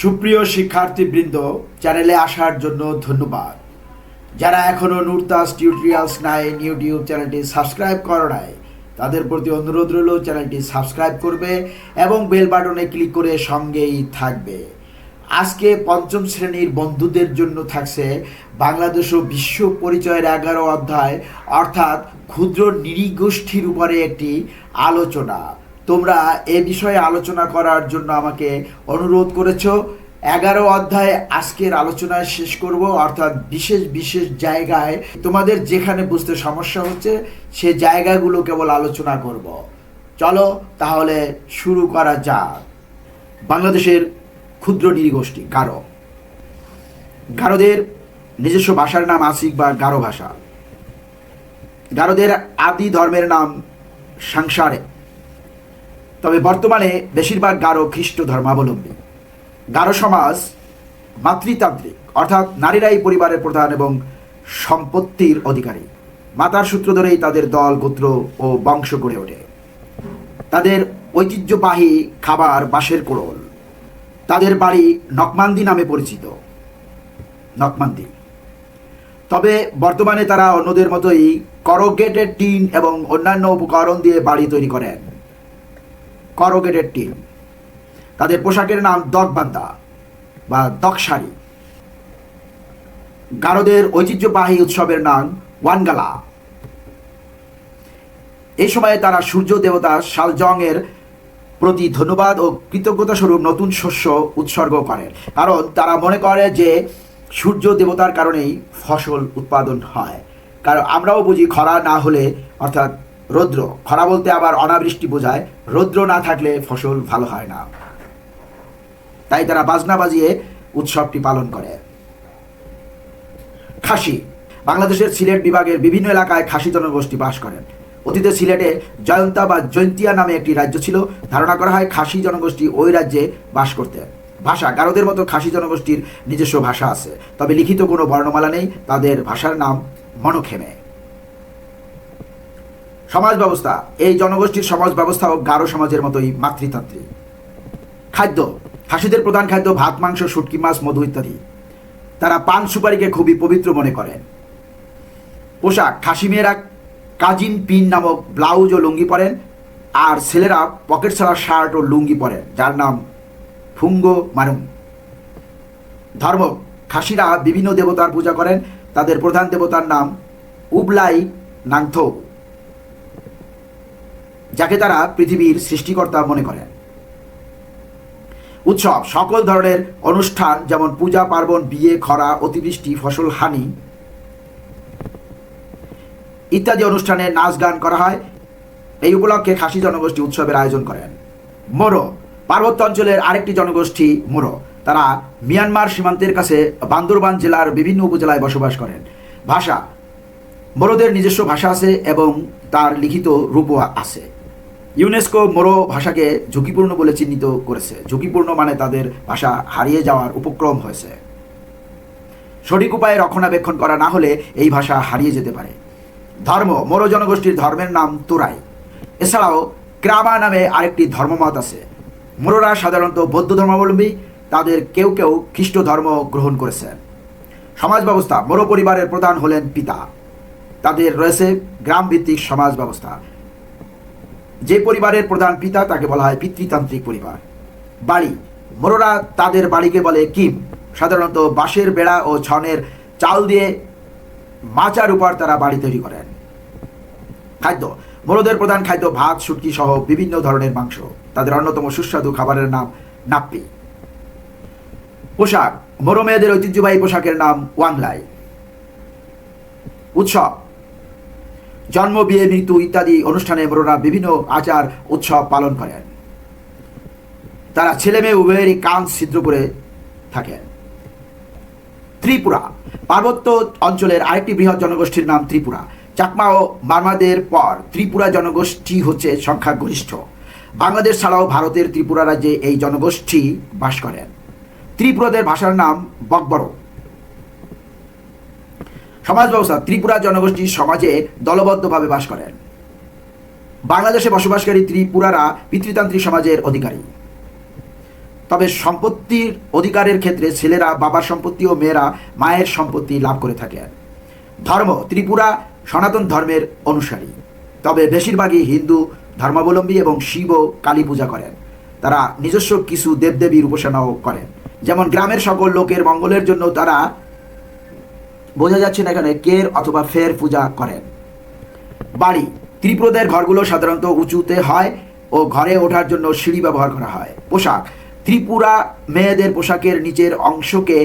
সুপ্রিয় শিক্ষার্থীবৃন্দ চ্যানেলে আসার জন্য ধন্যবাদ। যারা এখনও নুরতাস টিউটোরিয়ালস নাইন ইউটিউব চ্যানেলটি সাবস্ক্রাইব করো নাই, তাদের প্রতি অনুরোধ রইল চ্যানেলটি সাবস্ক্রাইব করবে এবং বেল বাটনে ক্লিক করে সঙ্গেই থাকবে। আজকে পঞ্চম শ্রেণির বন্ধুদের জন্য থাকছে বাংলাদেশ ও বিশ্ব পরিচয়ের এগারো অধ্যায়, অর্থাৎ ক্ষুদ্র নৃগোষ্ঠীর উপরে একটি আলোচনা। তোমরা এ বিষয়ে আলোচনা করার জন্য আমাকে অনুরোধ করেছ। এগারো অধ্যায় আজকের আলোচনায় শেষ করব, অর্থাৎ বিশেষ বিশেষ জায়গায় তোমাদের যেখানে বুঝতে সমস্যা হচ্ছে, সে জায়গাগুলো কেবল আলোচনা করব। চলো তাহলে শুরু করা যাক। বাংলাদেশের ক্ষুদ্র নৃগোষ্ঠী, গারো। গারোদের নিজস্ব ভাষার নাম আসিক বা গারো ভাষা। গারোদের আদি ধর্মের নাম সংসারে। তবে বর্তমানে বেশিরভাগ গারো খ্রিস্ট ধর্মাবলম্বী। গারো সমাজ মাতৃতান্ত্রিক, অর্থাৎ নারীরাই পরিবারের প্রধান এবং সম্পত্তির অধিকারী। মাতার সূত্র ধরেই তাদের দল, গোত্র ও বংশ গড়ে ওঠে। তাদের ঐতিহ্যবাহী খাবার বাঁশের কোড়ল। তাদের বাড়ি নকমান্দি নামে পরিচিত। নকমান্দি। তবে বর্তমানে তারা অন্যদের মতোই করোগেটেড টিন এবং অন্যান্য উপকরণ দিয়ে বাড়ি তৈরি করেন। করোগেটেড টিন তাদের পোশাকের নাম দগবান্দা বা দকশাড়ি গারোদের ঐতিহ্যবাহী উৎসবের নাম ওয়ানগালা। এই সময়ে তারা সূর্য দেবতা শালজং এর প্রতি ধন্যবাদ ও কৃতজ্ঞতা স্বরূপ নতুন শস্য উৎসর্গ করেন। কারণ তারা মনে করে যে সূর্য দেবতার কারণেই ফসল উৎপাদন হয়। কারণ আমরাও বুঝি খরা না হলে অর্থাৎ রৌদ্র। খরা বলতে আবার অনাবৃষ্টি বোঝায়। রৌদ্র না থাকলে ফসল ভালো হয় না। তাই তারা বাজনা বাজিয়ে উৎসবটি পালন করে। খাসি। বাংলাদেশের সিলেট বিভাগের বিভিন্ন এলাকায় খাসি জনগোষ্ঠী বাস করেন। অতীতে সিলেটে জয়ন্তা বা জয়ন্তিয়া নামে একটি রাজ্য ছিল। ধারণা করা হয় খাসি জনগোষ্ঠী ওই রাজ্যে বাস করতে। ভাষা, গারোদের মতো খাসি জনগোষ্ঠীর নিজস্ব ভাষা আছে। তবে লিখিত কোনো বর্ণমালা নেই। তাদের ভাষার নাম মনোখেমে সমাজ ব্যবস্থা, এই জনগোষ্ঠীর সমাজ ব্যবস্থা ব্যবস্থাও গারো সমাজের মতোই মাতৃতান্ত্রিক। খাদ্য খাসিদের প্রধান খাদ্য ভাত, মাংস, শুটকি, মাছ, মধু ইত্যাদি। তারা পান সুপারিকে খুবই পবিত্র মনে করেন। পোশাক, খাসি মেয়েরা কাজিন, পিন নামক ব্লাউজ ও লুঙ্গি পরেন, আর ছেলেরা পকেট ছাড়া শার্ট ও লুঙ্গি পরেন, যার নাম ফুঙ্গো মানুম ধর্ম, খাসিরা বিভিন্ন দেবতার পূজা করেন, তাদের প্রধান দেবতার নাম উবলাই নাংথো যাকে তারা পৃথিবীর সৃষ্টিকর্তা মনে করেন উৎসব, সকল ধরনের অনুষ্ঠান, যেমন পূজা, পার্বণ, বিয়ে, খরা, অতিবৃষ্টি, ফসল, হানি ইত্যাদি অনুষ্ঠানে নাচ গান করা হয়। এই উপলক্ষে খাসি জনগোষ্ঠী উৎসবের আয়োজন করেন। মোরো, পার্বত্য অঞ্চলের আরেকটি জনগোষ্ঠী মোরো। তারা মিয়ানমার সীমান্তের কাছে বান্দরবান জেলার বিভিন্ন উপজেলায় বসবাস করেন। ভাষা, মোরোদের নিজস্ব ভাষা আছে এবং তার লিখিত রূপও আছে। ইউনেস্কো মোরো ভাষাকে ঝুঁকিপূর্ণ বলে চিহ্নিত করেছে। ঝুঁকিপূর্ণ মানে তাদের ভাষা হারিয়ে যাওয়ার উপক্রম হয়েছে। সঠিক উপায়ে রক্ষণাবেক্ষণ করা না হলে এই ভাষা হারিয়ে যেতে পারে। ধর্ম, মোরো জনগোষ্ঠীর ধর্মের নাম তোরাই। এছাড়াও ক্রামা নামে আরেকটি ধর্মমত আছে। মোরোরা সাধারণত বৌদ্ধ ধর্মাবলম্বী, তাদের কেউ কেউ খ্রিস্ট ধর্ম গ্রহণ করেছেন সমাজ ব্যবস্থা, মোরো পরিবারের প্রধান হলেন পিতা। তাদের রয়েছে গ্রাম ভিত্তিক সমাজ ব্যবস্থা। যে পরিবারের প্রধান পিতা তাকে বলা হয় পিতৃতান্ত্রিক পরিবার। বাড়ি, মোরোরা তাদের বাড়িকে বলে কিম। সাধারণত বাঁশের বেড়া ও ছনের চাল দিয়ে মাচার উপর তারা বাড়ি তৈরি করেন। খাদ্য, মোরদের প্রধান খাদ্য ভাত, শুটকি সহ বিভিন্ন ধরনের মাংস। তাদের অন্যতম সুস্বাদু খাবারের নাম নাপ্পি। পোশাক, মোরো মেয়েদের ঐতিহ্যবাহী পোশাকের নাম ওয়াংলাই। উৎসব জন্ম, বিয়ে, মৃত্যু ইত্যাদি অনুষ্ঠানে বড়রা বিভিন্ন আচার, উৎসব পালন করেন। তারা ছেলে মেয়ে উভয়েরই কান ছিদ্র করে থাকেন। ত্রিপুরা, পার্বত্য অঞ্চলের আরেকটি বৃহৎ জনগোষ্ঠীর নাম ত্রিপুরা। চাকমা ও মারমাদের পর ত্রিপুরা জনগোষ্ঠী হচ্ছে সংখ্যাগরিষ্ঠ। বাংলাদেশ ছাড়াও ভারতের ত্রিপুরা রাজ্যে এই জনগোষ্ঠী বাস করেন। ত্রিপুরাদের ভাষার নাম বকবড় সমাজ ব্যবস্থা, ত্রিপুরা জনগোষ্ঠী সমাজে দলবদ্ধভাবে বাস করেন। বাংলাদেশে বসবাসকারী ত্রিপুরারা পিতৃতান্ত্রিক সমাজের অধিকারী। তবে সম্পত্তির অধিকারের ক্ষেত্রে ছেলেরা বাবার সম্পত্তি ও মেয়েরা মায়ের সম্পত্তি লাভ করে থাকেন। ধর্ম, ত্রিপুরা সনাতন ধর্মের অনুসারী। তবে বেশিরভাগই হিন্দু ধর্মাবলম্বী এবং শিব ও কালী পূজা করেন। তারা নিজস্ব কিছু দেবদেবীর উপাসনাও করেন। যেমন গ্রামের সকল লোকের মঙ্গলের জন্য তারা বোঝা যাচ্ছে না এখানে কের অথবা ফের পূজা করেন। বাড়ি ত্রিপুরদের ঘরগুলো সাধারণত উঁচুতে হয় ও ঘরে ওঠার জন্য সিঁড়ি ব্যবহার করা হয়। পোশাক, ত্রিপুরা মেয়েদের পোশাকের নিচের অংশকে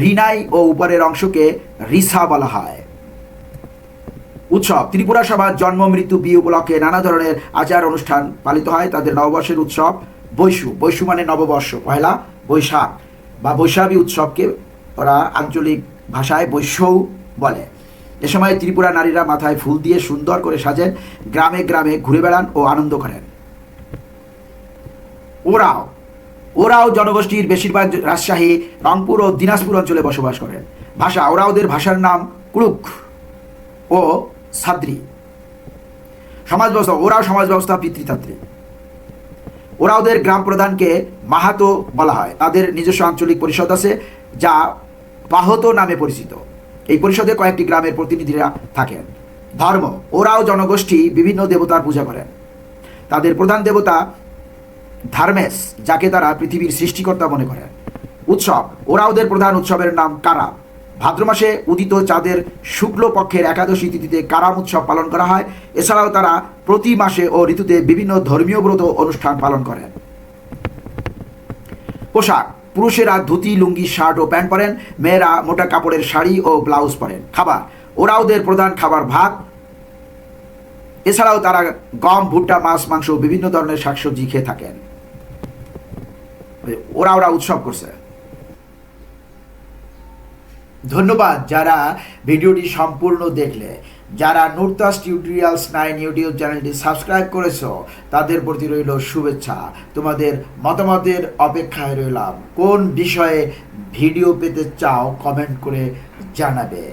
রিনাই ও উপরের অংশকে রিসা বলা হয়। উৎসব, ত্রিপুরা সভার জন্ম, মৃত্যু, বিয়ে উপলক্ষে নানা ধরনের আচার অনুষ্ঠান পালিত হয়। তাদের নববর্ষের উৎসব বৈশু বৈশু মানে নববর্ষ পয়লা বৈশাখ বা বৈশাখী উৎসবকে ওরা আঞ্চলিক ভাষায় বৈশ্যও বলে। এ সময় ত্রিপুরা নারীরা মাথায় ফুল দিয়ে সুন্দর করে সাজেন, গ্রামে গ্রামে ঘুরে বেড়ান ও আনন্দ করেন। ওরাও ওরাও জনগোষ্ঠীর বেশিরভাগ রাজশাহী, রংপুর ও দিনাজপুর অঞ্চলে বসবাস করেন। ভাষা ওরাওদের ভাষার নাম কুড়ুক ও সাদ্রি। সমাজ ব্যবস্থা, ওরাও সমাজ ব্যবস্থা পিতৃতান্ত্রিক ওরা ওদের গ্রাম প্রধানকে মাহাতো বলা হয়। তাদের নিজস্ব আঞ্চলিক পরিষদ আছে, যা পাহতো নামে পরিচিত। এই পরিষদে কয়েকটি গ্রামের প্রতিনিধিরা থাকেন। ধর্ম, ওরাও জনগোষ্ঠী, বিভিন্ন দেবতার পূজা করেন। তাদের প্রধান দেবতা ধার্মেস যাকে তারা পৃথিবীর সৃষ্টিকর্তা মনে করেন। উৎসব ওরাওদের প্রধান উৎসবের নাম কারা ভাদ্র মাসে উদিত চাঁদের শুক্ল পক্ষের একাদশী তিথিতে কারাম উৎসব পালন করা হয়। এছাড়াও তারা প্রতি মাসে ও ঋতুতে বিভিন্ন ধর্মীয় ব্রত অনুষ্ঠান পালন করেন। পোশাক পুরুষেরা ধুতি, লুঙ্গি, শার্ট ও প্যান্ট পরেন, মেয়েরা মোটা কাপড়ের শাড়ি ও ব্লাউজ পরেন। খাবার ওরাওদের প্রধান খাবার ভাত। এছাড়াও তারা গম, ভুট্টা, মাছ, মাংস বিভিন্ন ধরনের শাকসবজি খেয়ে থাকেন। ওরা ওরা উৎসব করছে। ধন্যবাদ যারা ভিডিওটি সম্পূর্ণ দেখলে। যারা নুরতাস টিউটোরিয়ালস নাইন ইউটিউব চ্যানেলটি সাবস্ক্রাইব করেছ, তাদের প্রতি রইল শুভেচ্ছা। তোমাদের মতামতের অপেক্ষায় রইলাম। কোন বিষয়ে ভিডিও পেতে চাও কমেন্ট করে জানাবে।